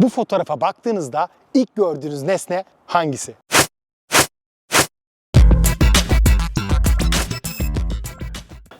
Bu fotoğrafa baktığınızda ilk gördüğünüz nesne hangisi?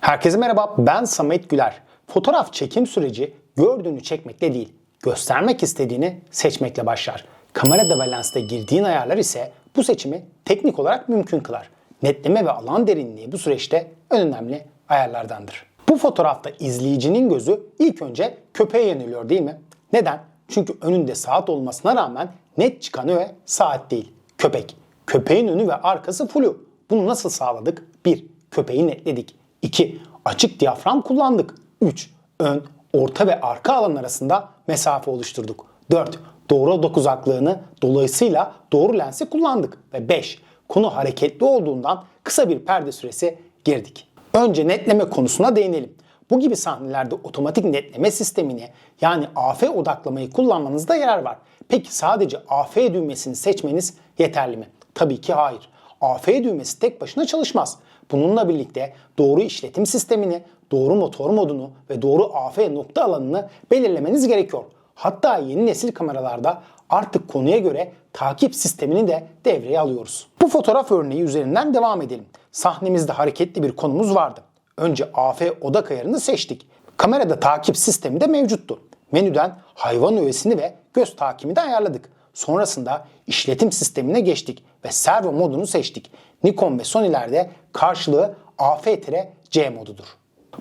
Herkese merhaba, ben Samet Güler. Fotoğraf çekim süreci gördüğünü çekmekle değil, göstermek istediğini seçmekle başlar. Kamerada ve girdiğin ayarlar ise bu seçimi teknik olarak mümkün kılar. Netleme ve alan derinliği bu süreçte en önemli ayarlardandır. Bu fotoğrafta izleyicinin gözü ilk önce köpeğe yöneliyor değil mi? Neden? Çünkü önünde saat olmasına rağmen net çıkan öğe saat değil, köpek. Köpeğin önü ve arkası flu. Bunu nasıl sağladık? 1. Köpeği netledik. 2. Açık diyafram kullandık. 3. Ön, orta ve arka alan arasında mesafe oluşturduk. 4. Doğru odak uzaklığını dolayısıyla doğru lensi kullandık. Ve 5. Konu hareketli olduğundan kısa bir perde süresi girdik. Önce netleme konusuna değinelim. Bu gibi sahnelerde otomatik netleme sistemini yani AF odaklamayı kullanmanızda yarar var. Peki sadece AF düğmesini seçmeniz yeterli mi? Tabii ki hayır. AF düğmesi tek başına çalışmaz. Bununla birlikte doğru işletim sistemini, doğru motor modunu ve doğru AF nokta alanını belirlemeniz gerekiyor. Hatta yeni nesil kameralarda artık konuya göre takip sistemini de devreye alıyoruz. Bu fotoğraf örneği üzerinden devam edelim. Sahnemizde hareketli bir konumuz vardı. Önce AF odak ayarını seçtik. Kamerada takip sistemi de mevcuttu. Menüden hayvan öğesini ve göz takimi de ayarladık. Sonrasında işletim sistemine geçtik ve servo modunu seçtik. Nikon ve Sony'lerde karşılığı AF-C modudur.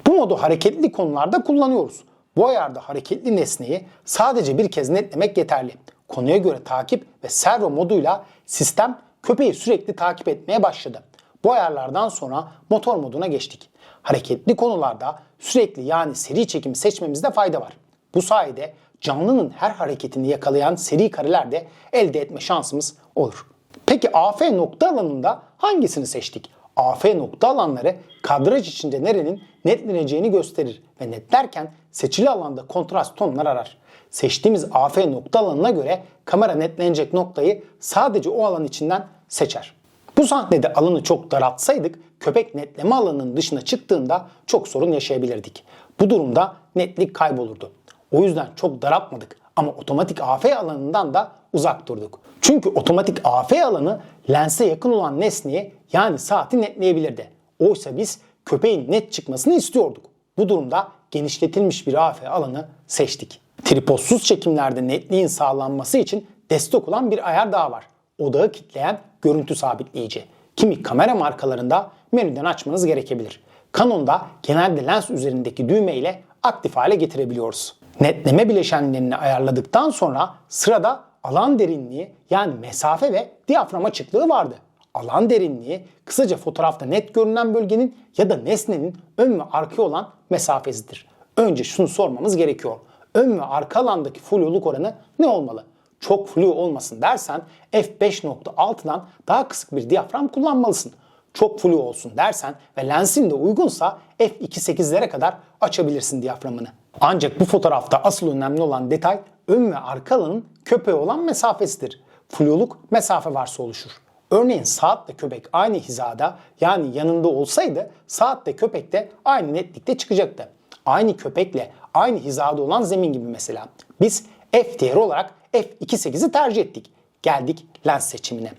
Bu modu hareketli konularda kullanıyoruz. Bu ayarda hareketli nesneyi sadece bir kez netlemek yeterli. Konuya göre takip ve servo moduyla sistem köpeği sürekli takip etmeye başladı. Bu ayarlardan sonra motor moduna geçtik. Hareketli konularda sürekli yani seri çekim seçmemizde fayda var. Bu sayede canlının her hareketini yakalayan seri kareler de elde etme şansımız olur. Peki AF nokta alanında hangisini seçtik? AF nokta alanları kadraj içinde nerenin netleneceğini gösterir ve netlerken seçili alanda kontrast tonlar arar. Seçtiğimiz AF nokta alanına göre kamera netlenecek noktayı sadece o alan içinden seçer. Bu sahnede alanı çok daraltsaydık köpek netleme alanının dışına çıktığında çok sorun yaşayabilirdik. Bu durumda netlik kaybolurdu. O yüzden çok daraltmadık ama otomatik AF alanından da uzak durduk. Çünkü otomatik AF alanı lense yakın olan nesneyi yani saati netleyebilirdi. Oysa biz köpeğin net çıkmasını istiyorduk. Bu durumda genişletilmiş bir AF alanı seçtik. Tripodsuz çekimlerde netliğin sağlanması için destek olan bir ayar daha var. Odağı kitleyen görüntü sabitleyici. Kimi kamera markalarında menüden açmanız gerekebilir. Canon'da genelde lens üzerindeki düğme ile aktif hale getirebiliyoruz. Netleme bileşenlerini ayarladıktan sonra sırada alan derinliği yani mesafe ve diyafram açıklığı vardı. Alan derinliği kısaca fotoğrafta net görünen bölgenin ya da nesnenin ön ve arka olan mesafesidir. Önce şunu sormamız gerekiyor. Ön ve arka alandaki fluluk oranı ne olmalı? Çok flu olmasın dersen f5.6'dan daha kısık bir diyafram kullanmalısın. Çok flu olsun dersen ve lensin de uygunsa f2.8'lere kadar açabilirsin diyaframını. Ancak bu fotoğrafta asıl önemli olan detay ön ve arka alanın köpeğe olan mesafesidir. Fluluk mesafe varsa oluşur. Örneğin saatle köpek aynı hizada yani yanında olsaydı saatle köpek de aynı netlikte çıkacaktı. Aynı köpekle aynı hizada olan zemin gibi mesela. Biz f değeri olarak f2.8'i tercih ettik. Geldik lens seçimine.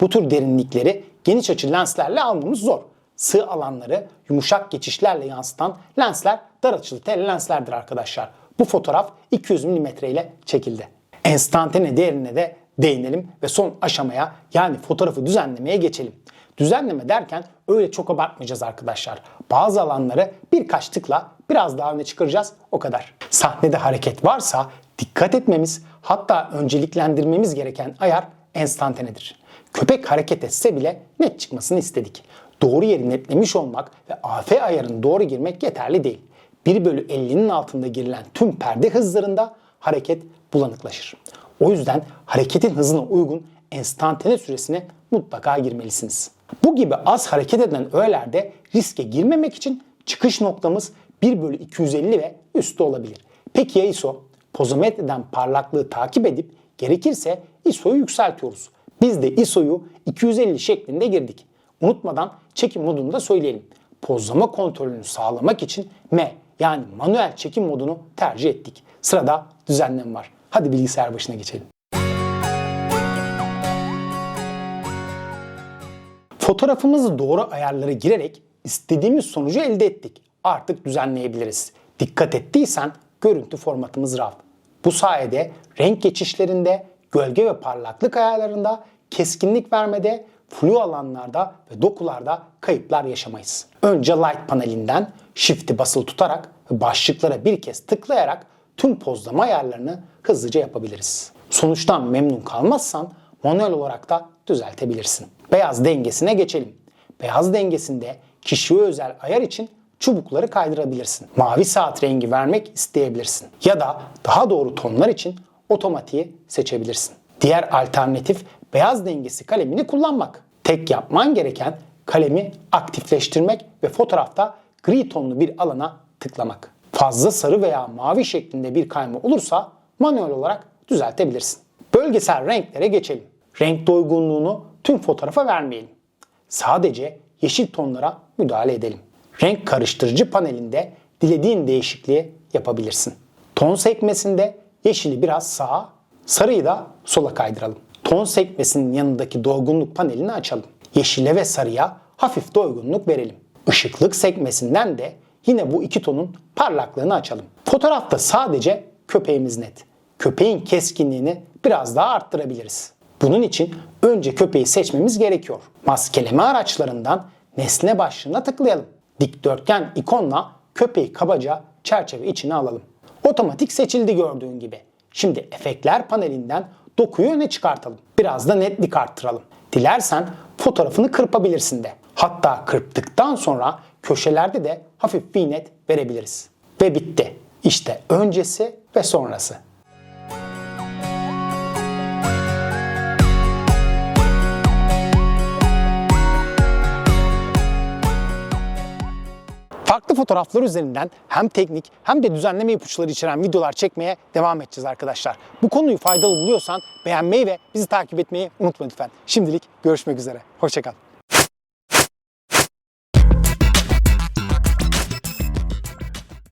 Bu tür derinlikleri geniş açı lenslerle almamız zor. Sığ alanları yumuşak geçişlerle yansıtan lensler dar açılı lenslerdir arkadaşlar. Bu fotoğraf 200 mm ile çekildi. Enstantane değerine de değinelim ve son aşamaya yani fotoğrafı düzenlemeye geçelim. Düzenleme derken öyle çok abartmayacağız arkadaşlar. Bazı alanları birkaç tıkla biraz daha öne çıkaracağız o kadar. Sahnede hareket varsa dikkat etmemiz hatta önceliklendirmemiz gereken ayar enstantanedir. Köpek hareket etse bile net çıkmasını istedik. Doğru yeri netlemiş olmak ve AF ayarını doğru girmek yeterli değil. 1 bölü 50'nin altında girilen tüm perde hızlarında hareket bulanıklaşır. O yüzden hareketin hızına uygun enstantane süresine mutlaka girmelisiniz. Bu gibi az hareket eden öğelerde riske girmemek için çıkış noktamız 1 bölü 250 ve üstü olabilir. Peki ya ISO? Pozometreden parlaklığı takip edip gerekirse ISO'yu yükseltiyoruz. Biz de ISO'yu 250 şeklinde girdik. Unutmadan çekim modunu da söyleyelim. Pozlama kontrolünü sağlamak için M yani manuel çekim modunu tercih ettik. Sırada düzenleme var. Hadi bilgisayar başına geçelim. Fotoğrafımızı doğru ayarlara girerek istediğimiz sonucu elde ettik. Artık düzenleyebiliriz. Dikkat ettiysen görüntü formatımız RAW. Bu sayede renk geçişlerinde, gölge ve parlaklık ayarlarında, keskinlik vermede, flu alanlarda ve dokularda kayıplar yaşamayız. Önce Light panelinden Shift'i basılı tutarak ve başlıklara bir kez tıklayarak tüm pozlama ayarlarını hızlıca yapabiliriz. Sonuçtan memnun kalmazsan manuel olarak da düzeltebilirsin. Beyaz dengesine geçelim. Beyaz dengesinde kişiye özel ayar için çubukları kaydırabilirsin. Mavi saat rengi vermek isteyebilirsin. Ya da daha doğru tonlar için otomatiği seçebilirsin. Diğer alternatif beyaz dengesi kalemini kullanmak. Tek yapman gereken kalemi aktifleştirmek ve fotoğrafta gri tonlu bir alana tıklamak. Fazla sarı veya mavi şeklinde bir kayma olursa manuel olarak düzeltebilirsin. Bölgesel renklere geçelim. Renk doygunluğunu tüm fotoğrafa vermeyelim. Sadece yeşil tonlara müdahale edelim. Renk karıştırıcı panelinde dilediğin değişikliği yapabilirsin. Ton sekmesinde yeşili biraz sağa, sarıyı da sola kaydıralım. Ton sekmesinin yanındaki doygunluk panelini açalım. Yeşile ve sarıya hafif doygunluk verelim. Işıklık sekmesinden de yine bu iki tonun parlaklığını açalım. Fotoğrafta sadece köpeğimiz net. Köpeğin keskinliğini biraz daha arttırabiliriz. Bunun için önce köpeği seçmemiz gerekiyor. Maskeleme araçlarından nesne başlığına tıklayalım. Dikdörtgen ikonla köpeği kabaca çerçeve içine alalım. Otomatik seçildi gördüğün gibi. Şimdi efektler panelinden dokuyu öne çıkartalım. Biraz da netlik arttıralım. Dilersen fotoğrafını kırpabilirsin de. Hatta kırptıktan sonra köşelerde de hafif vignette verebiliriz. Ve bitti. İşte öncesi ve sonrası. Fotoğraflar üzerinden hem teknik hem de düzenleme ipuçları içeren videolar çekmeye devam edeceğiz arkadaşlar. Bu konuyu faydalı buluyorsan beğenmeyi ve bizi takip etmeyi unutma lütfen. Şimdilik görüşmek üzere. Hoşçakal.